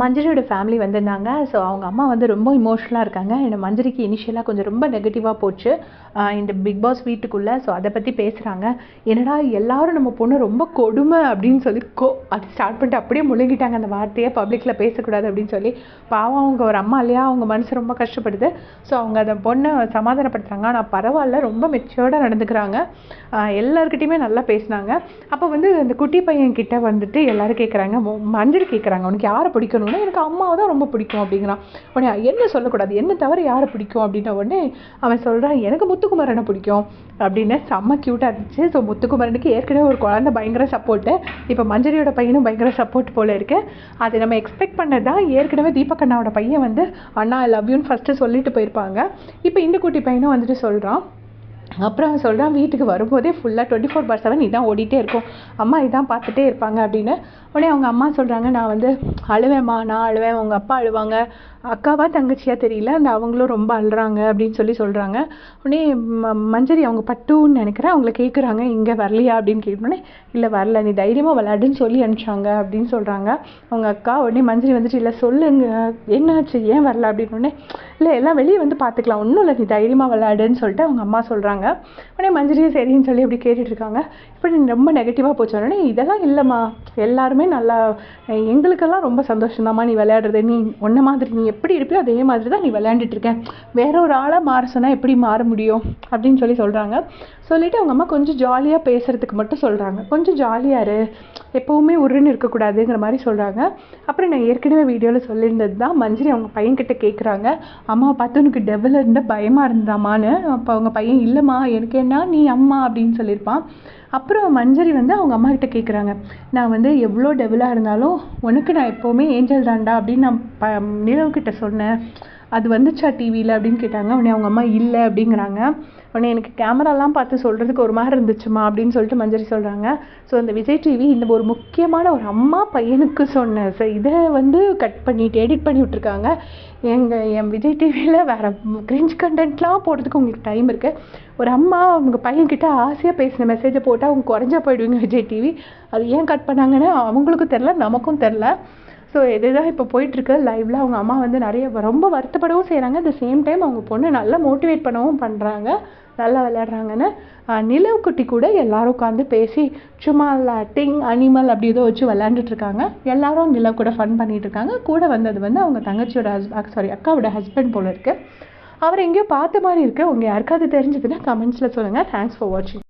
மஞ்சரியோட family வந்திருந்தாங்க. So அவங்க அம்மா வந்து ரொம்ப இமோஷ்னலாக இருக்காங்க. என்னோட மஞ்சரிக்கு இனிஷியலாக கொஞ்சம் ரொம்ப நெகட்டிவாக போச்சு. இந்த பிக் பாஸ் வீட்டுக்குள்ளே. ஸோ அதை பற்றி பேசுகிறாங்க என்னடா எல்லாரும் நம்ம பொண்ணு ரொம்ப கொடுமை அப்படின்னு சொல்லி கோ அது ஸ்டார்ட் பண்ணிட்டு அப்படியே முழுங்கிட்டாங்க. அந்த வார்த்தையை பப்ளிக்கில் பேசக்கூடாது அப்படின்னு சொல்லி. பாவம் அவங்க ஒரு அம்மா இல்லையா? அவங்க மனசு ரொம்ப கஷ்டப்படுது. ஸோ அவங்க அந்த பொண்ணை சமாதானப்படுத்துகிறாங்க ஆனால் பரவாயில்ல. ரொம்ப மெச்சோர்டாக நடந்துக்கிறாங்க. எல்லாருக்கிட்டையுமே நல்லா பேசினாங்க. அப்போ வந்து அந்த குட்டி பையன் கிட்ட வந்துட்டு எல்லாரும் கேட்குறாங்க மஞ்சள் கேட்குறாங்க உனக்கு யாரை பிடிக்கணும்னா எனக்கு அம்மாவை தான் ரொம்ப பிடிக்கும் அப்படிங்கிறான். உடனே என்ன சொல்லக்கூடாது? என்ன தவிர யாரை பிடிக்கும் அப்படின்ன உடனே அவன் சொல்கிறான் எனக்கு முத்துக்குமரனை பிடிக்கும். அப்படின்னு செம்ம க்யூட்டாக இருந்துச்சு. ஸோ முத்துக்குமரனுக்கு ஏற்கனவே ஒரு குழந்தை பயங்கர சப்போர்ட்டு இப்போ மஞ்சரியோட பையனும் பயங்கர சப்போர்ட் போல் இருக்கு. அது நம்ம எக்ஸ்பெக்ட் பண்ணது தான் ஏற்கனவே தீபக் அண்ணாவோட பையன் வந்து அண்ணா ஐ லவ் யூன்னு ஃபஸ்ட்டு சொல்லிட்டு போயிருப்பாங்க. இப்போ இந்த குட்டி பையனும் வந்துட்டு சொல்கிறான் அப்புறம் அவன் சொல்கிறான் வீட்டுக்கு வரும்போதே ஃபுல்லாக டுவெண்ட்டி ஃபோர் பார் செவன் இதான் ஓடிட்டே இருக்கும். அம்மா இதான் பார்த்துட்டே இருப்பாங்க அப்படின்னு. உடனே அவங்க அம்மா சொல்கிறாங்க நான் வந்து அழுவேம்மா நான் அழுவேன் அவங்க அப்பா அழுவாங்க. அக்காவா தங்கச்சியா தெரியல அந்த அவங்களும் ரொம்ப அழுறாங்க அப்படின்னு சொல்லி சொல்கிறாங்க உடனே ம மஞ்சரி அவங்க பட்டுன்னு நினைக்கிறேன் அவங்கள கேட்குறாங்க இங்கே வரலையா? அப்படின்னு கேட்டோடனே இல்லை வரல நீ தைரியமாக விளையாடுன்னு சொல்லி அனுப்பிச்சாங்க அப்படின்னு சொல்கிறாங்க அவங்க அக்கா உடனே மஞ்சரி வந்துட்டு இல்லை சொல்லுங்க என்னாச்சு ஏன் வரல? அப்படின்னு உடனே இல்லை எல்லாம் வெளியே வந்து பார்த்துக்கலாம் ஒன்றும் இல்லை நீ தைரியமாக விளையாடுன்னு சொல்லிட்டு அவங்க அம்மா சொல்கிறாங்க உடனே மஞ்சரியும் சரின்னு சொல்லி அப்படி கேட்டுட்ருக்காங்க இப்போ நீ ரொம்ப நெகட்டிவாக போச்சு. உடனே இதெல்லாம் இல்லைம்மா எல்லாருமே நல்லா எங்களுக்கெல்லாம் ரொம்ப சந்தோஷம்தாம்மா நீ விளையாடுறது. நீ ஒன்றை மாதிரி நீ எப்படி இருப்பியோ அதே மாதிரி தான் நீ விளையாண்டுட்டு இருக்கேன். வேற ஒரு ஆளாக மாற சொன்னால் எப்படி மாற முடியும்? அப்படின்னு சொல்லி சொல்கிறாங்க சொல்லிவிட்டு அவங்க அம்மா கொஞ்சம் ஜாலியாக பேசுகிறதுக்கு மட்டும் சொல்கிறாங்க கொஞ்சம் ஜாலியாக இரு. எப்போவுமே உருன்னு இருக்கக்கூடாதுங்கிற மாதிரி சொல்கிறாங்க அப்புறம் நான் ஏற்கனவே வீடியோவில் சொல்லியிருந்தது தான் மஞ்சரி அவங்க பையன்கிட்ட கேட்குறாங்க அம்மா பார்த்து உனக்கு டெவல் இருந்தால் பயமாக இருந்தாமான்னு? அப்போ அவங்க பையன் இல்லைம்மா எனக்கு என்ன நீ அம்மா அப்படின்னு சொல்லியிருப்பான். அப்புறம் மஞ்சரி வந்து அவங்க அம்மா கிட்ட கேட்குறாங்க நான் வந்து எவ்வளோ டெவலாக இருந்தாலும் உனக்கு நான் எப்போவுமே ஏஞ்சல் தான்டா அப்படின்னு நான் ப நிலவுக்கிட்ட சொன்னேன். அது வந்துச்சா டிவியில் அப்படின்னு கேட்டாங்க. உடனே அவங்க அம்மா இல்லை அப்படிங்கிறாங்க. உடனே எனக்கு கேமராலாம் பார்த்து சொல்கிறதுக்கு ஒரு மாதிரி இருந்துச்சுமா அப்படின்னு சொல்லிட்டு மஞ்சரி சொல்கிறாங்க ஸோ அந்த விஜய் டிவி இந்த ஒரு முக்கியமான ஒரு அம்மா பையனுக்கு சொன்ன ஸோ இதை வந்து கட் பண்ணிட்டு எடிட் பண்ணி விட்ருக்காங்க எங்கள் என் விஜய் டிவியில் வேறு கிரிஞ்ச் கண்டென்ட்லாம் போடுறதுக்கு உங்களுக்கு டைம் இருக்குது ஒரு அம்மா அவங்க பையன்கிட்ட ஆசையாக பேசின மெசேஜை போட்டால் அவங்க குறைஞ்சா போயிடுவீங்க விஜய் டிவி அது ஏன் கட் பண்ணாங்கன்னு அவங்களுக்கும் தெரில நமக்கும் தெரில ஸோ இதுதான் இப்போ போயிட்டுருக்கு. லைவ்ல அவங்க அம்மா வந்து நிறைய ரொம்ப வருத்தப்படவும் செய்கிறாங்க அட் சேம் டைம் அவங்க பொண்ணு நல்லா மோட்டிவேட் பண்ணவும் பண்ணுறாங்க நல்லா விளையாடுறாங்கன்னு. நிலவுக்குட்டி நிலவு குட்டி கூட எல்லாரும் உட்காந்து பேசி சும்மா டிங் அனிமல் அப்படி ஏதோ வச்சு விளையாண்டுட்ருக்காங்க எல்லாரும் நிலவு கூட ஃபன் பண்ணிட்டு இருக்காங்க கூட வந்தது வந்து அவங்க தங்கச்சியோட ஹஸ்பண்ட் சாரி அக்காவோட ஹஸ்பண்ட் போல இருக்குது அவர் எங்கேயோ பார்த்த மாதிரி இருக்கு. உங்கள் யாருக்காவது தெரிஞ்சதுன்னா கமெண்ட்ஸில் சொல்லுங்கள் தேங்க்ஸ் ஃபார் வாட்சிங்